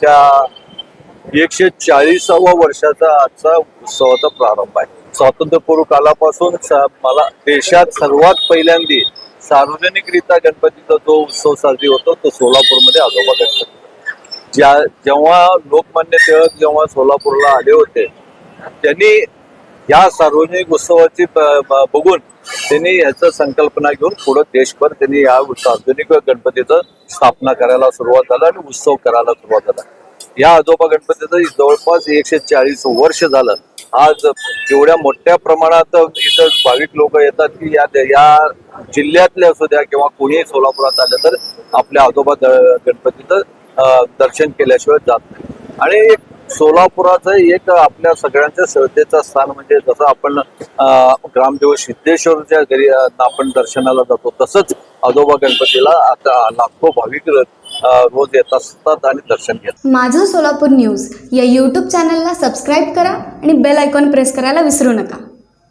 त्याच्या एकशे चाळीसावा वर्षाचा आजचा उत्सवाचा प्रारंभ आहे. स्वातंत्र्यपूर्व कालापासून मला देशात सर्वात पहिल्यांदी सार्वजनिकरित्या गणपतीचा जो उत्सव साजरी होतो तो सोलापूरमध्ये आजोबा गणपती. ज्या जेव्हा लोकमान्य टिळक जेव्हा सोलापूरला आले होते त्यांनी या सार्वजनिक उत्सवाची बघून त्यांनी याचं संकल्पना घेऊन पुढे देशभर त्यांनी या आधुनिक गणपतीचं स्थापना करायला सुरुवात झाला आणि उत्सव करायला सुरुवात झाला. या आजोबा गणपतीचं जवळपास एकशे चाळीस वर्ष झालं. आज एवढ्या मोठ्या प्रमाणात इथं भाविक लोक येतात की या या जिल्ह्यातले असू द्या किंवा कोणीही सोलापुरात आलं तर आपल्या आजोबा गणपतीचं दर्शन केल्याशिवाय जात नाही. आणि एक सोलापुराचं एक आपल्या सगळ्यांच्या श्रद्धेचं स्थान म्हणजे जसं आपण ग्रामदेव सिद्धेश्वरच्या घरी आपण दर्शनाला जातो तसंच आजोबा गणपतीला आता लाखो भाविक रोज येत असतात आणि दर्शन घेतात माझं सोलापूर न्यूज या यूट्यूब चॅनलला सबस्क्राईब करा आणि बेल आयकॉन प्रेस करायला विसरू नका.